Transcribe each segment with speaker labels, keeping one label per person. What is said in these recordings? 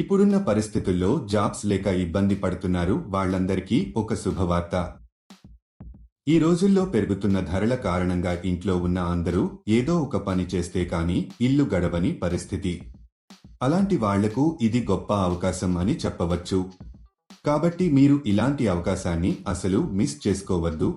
Speaker 1: ఇప్పుడున్న పరిస్థితుల్లో జాబ్స్ లేక ఇబ్బంది పడుతున్నారు వాళ్ళందరికీ ఒక శుభవార్త. ఈ రోజుల్లో పెరుగుతున్న ధరల కారణంగా ఇంట్లో ఉన్న అందరూ ఏదో ఒక పని చేస్తే కానీ ఇల్లు గడవని పరిస్థితి. అలాంటి వాళ్ళకు ఇది గొప్ప అవకాశం అని చెప్పవచ్చు. కాబట్టి మీరు ఇలాంటి అవకాశాన్ని అసలు మిస్ చేసుకోవద్దు.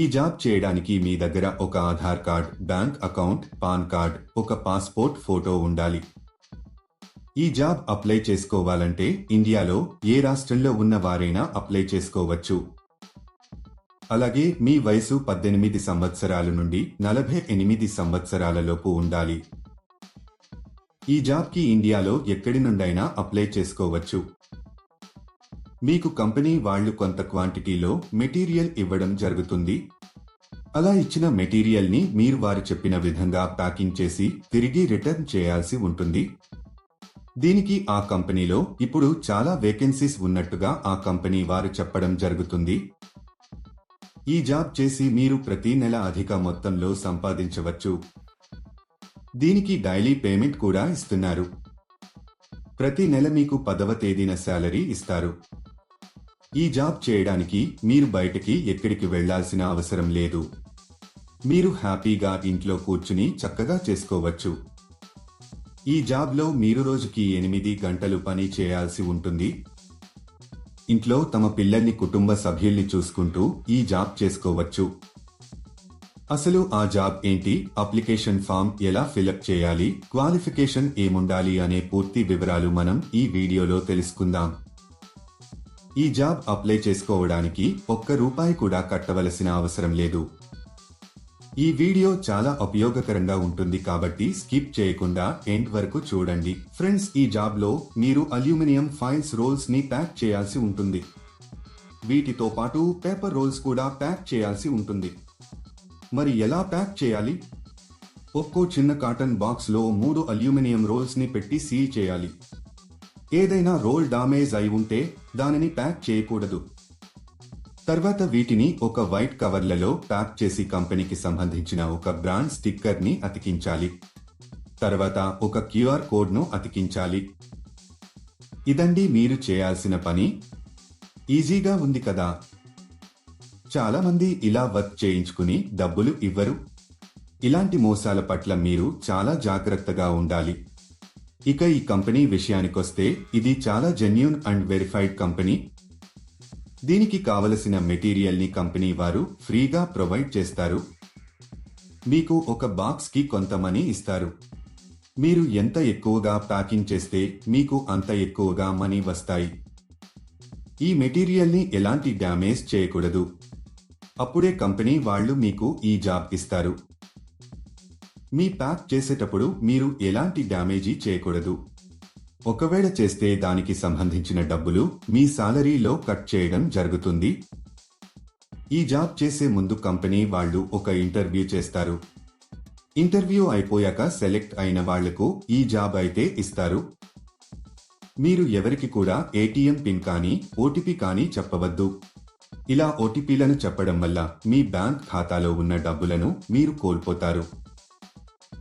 Speaker 1: ఈ జాబ్ చేయడానికి మీ దగ్గర ఒక Aadhaar card bank account PAN card ఒక పాస్పోర్ట్ ఫోటో ఉండాలి. ఈ జాబ్ అప్లై చేసుకోవాలంటే ఇండియాలో ఏ రాష్ట్రంలో ఉన్న వారైనా అప్లై చేసుకోవచ్చు. అలాగే మీ వయసు పద్దెనిమిది సంవత్సరాల నుండి నలభై ఎనిమిది సంవత్సరాలలోపు ఉండాలి. ఈ జాబ్కి ఇండియాలో ఎక్కడి నుండైనా అప్లై చేసుకోవచ్చు. మీకు కంపెనీ వాళ్ళు కొంత క్వాంటిటీలో మెటీరియల్ ఇవ్వడం జరుగుతుంది. అలా ఇచ్చిన మెటీరియల్ని మీరు వారు చెప్పిన విధంగా ప్యాకింగ్ చేసి తిరిగి రిటర్న్ చేయాల్సి ఉంటుంది. దీనికి ఆ కంపెనీలో ఇప్పుడు చాలా వేకెన్సీస్ ఉన్నట్టుగా ఆ కంపెనీ వారు చెప్పడం జరుగుతుంది. ఈ జాబ్ చేసి మీరు ప్రతి నెల అధిక మొత్తంలో సంపాదించవచ్చు. దీనికి డైలీ పేమెంట్ కూడా ఇస్తున్నారు. ప్రతి నెల మీకు పదవ తేదీన శాలరీ ఇస్తారు. ఈ జాబ్ చేయడానికి మీరు బయటికి ఎక్కడికి వెళ్ళాల్సిన అవసరం లేదు. మీరు హ్యాపీగా ఇంట్లో కూర్చుని చక్కగా చేసుకోవచ్చు. ఈ జాబ్లో మీరు రోజుకి ఎనిమిది గంటలు పని చేయాల్సి ఉంటుంది. ఇంట్లో తమ పిల్లల్ని కుటుంబ సభ్యుల్ని చూసుకుంటూ ఈ జాబ్ చేసుకోవచ్చు. అసలు ఆ జాబ్ ఏంటి? అప్లికేషన్ ఫామ్ ఎలా ఫిలప్ చేయాలి? క్వాలిఫికేషన్ ఏముండాలి అనే పూర్తి వివరాలు మనం ఈ వీడియోలో తెలుసుకుందాం. ఈ జాబ్ అప్లై చేసుకోవడానికి ఒక్క రూపాయి కూడా కట్టవలసిన అవసరం లేదు. ఈ వీడియో చాలా ఉపయోగకరంగా ఉంటుంది కాబట్టి స్కిప్ చేయకుండా ఎండ్ వరకు చూడండి. ఫ్రెండ్స్ ఈ జాబ్లో మీరు అల్యూమినియం ఫైల్స్ రోల్స్ని ప్యాక్ చేయాల్సి ఉంటుంది. వీటితో పాటు పేపర్ రోల్స్ కూడా ప్యాక్ చేయాల్సి ఉంటుంది. మరి ఎలా ప్యాక్ చేయాలి? ఒక్కో చిన్న కాటన్ బాక్స్లో మూడు అల్యూమినియం రోల్స్ని పెట్టి సీల్ చేయాలి. ఏదైనా రోల్ డామేజ్ అయి ఉంటే దానిని ప్యాక్ చేయకూడదు. తర్వాత వీటిని ఒక వైట్ కవర్లలో ప్యాక్ చేసి కంపెనీకి సంబంధించిన ఒక బ్రాండ్ స్టిక్కర్ని అతికించాలి. తర్వాత ఒక క్యూఆర్ కోడ్ను అతికించాలి. ఇదండి మీరు చేయాల్సిన పని. ఈజీగా ఉంది కదా. చాలా మంది ఇలా వర్క్ చేయించుకుని డబ్బులు ఇవ్వరు. ఇలాంటి మోసాల పట్ల మీరు చాలా జాగ్రత్తగా ఉండాలి. ఇక ఈ కంపెనీ విషయానికొస్తే ఇది చాలా జెన్యున్ అండ్ వెరిఫైడ్ కంపెనీ. దీనికి కావలసిన మెటీరియల్ని కంపెనీ వారు ఫ్రీగా ప్రొవైడ్ చేస్తారు. మీకు ఒక బాక్స్కి కొంత మనీ ఇస్తారు. మీరు ఎంత ఎక్కువగా ప్యాకింగ్ చేస్తే మీకు అంత ఎక్కువగా మనీ వస్తాయి. ఈ మెటీరియల్ని ఎలాంటి డ్యామేజ్ చేయకూడదు. అప్పుడే కంపెనీ వాళ్ళు మీకు ఈ జాబ్ ఇస్తారు. మీ ప్యాక్ చేసేటప్పుడు మీరు ఎలాంటి డ్యామేజీ చేయకూడదు. ఒకవేళ చేస్తే దానికి సంబంధించిన డబ్బులు మీ సాలరీలో కట్ చేయడం జరుగుతుంది. ఈ జాబ్ చేసే ముందు కంపెనీ వాళ్ళు ఒక ఇంటర్వ్యూ చేస్తారు. ఇంటర్వ్యూ అయిపోయాక సెలెక్ట్ అయిన వాళ్ళకు ఈ జాబ్ అయితే ఇస్తారు. మీరు ఎవరికి కూడా ఏటీఎం పిన్ కానీ ఓటీపీ కానీ చెప్పవద్దు. ఇలా ఓటీపీలను చెప్పడం వల్ల మీ బ్యాంక్ ఖాతాలో ఉన్న డబ్బులను మీరు కోల్పోతారు.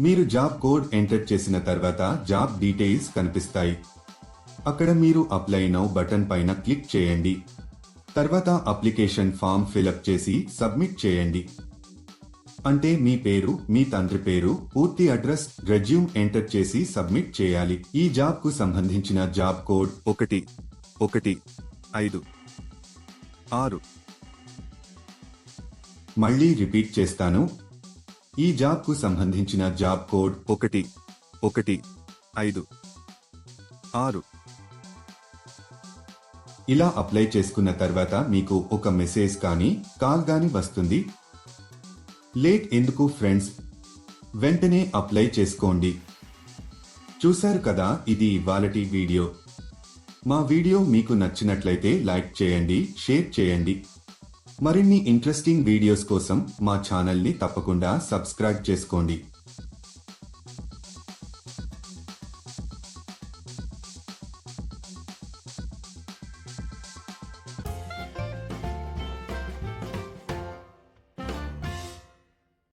Speaker 1: మీరు జాబ్ కోడ్ ఎంటర్ చేసిన తర్వాత జాబ్ డీటెయిల్స్ కనిపిస్తాయి. అక్కడ మీరు అప్లై నౌ బటన్ పైన క్లిక్ చేయండి. తర్వాత అప్లికేషన్ ఫామ్ ఫిలప్ చేసి సబ్మిట్ చేయండి. అంటే మీ పేరు మీ తండ్రి పేరు పూర్తి అడ్రస్ రెజ్యూమ్ ఎంటర్ చేసి సబ్మిట్ చేయాలి. ఈ జాబ్కు సంబంధించిన జాబ్ కోడ్ ఒకటి ఒకటి ఐదు ఆరు. మళ్ళీ రిపీట్ చేస్తాను. ఈ జాబ్కు సంబంధించిన జాబ్ కోడ్ ఒకటి ఒకటి ఐదు ఆరు. ఇలా అప్లై చేసుకున్న తర్వాత మీకు ఒక మెసేజ్ కానీ కాల్ గాని వస్తుంది. లేట్ ఎందుకు ఫ్రెండ్స్? వెంటనే అప్లై చేసుకోండి. చూశారు కదా ఇది ఇవాళటి వీడియో. మా వీడియో మీకు నచ్చినట్లయితే లైక్ చేయండి షేర్ చేయండి. మరిన్ని ఇంట్రెస్టింగ్ వీడియోస్ కోసం మా ఛానల్ని తప్పకుండా సబ్స్క్రైబ్ చేసుకోండి.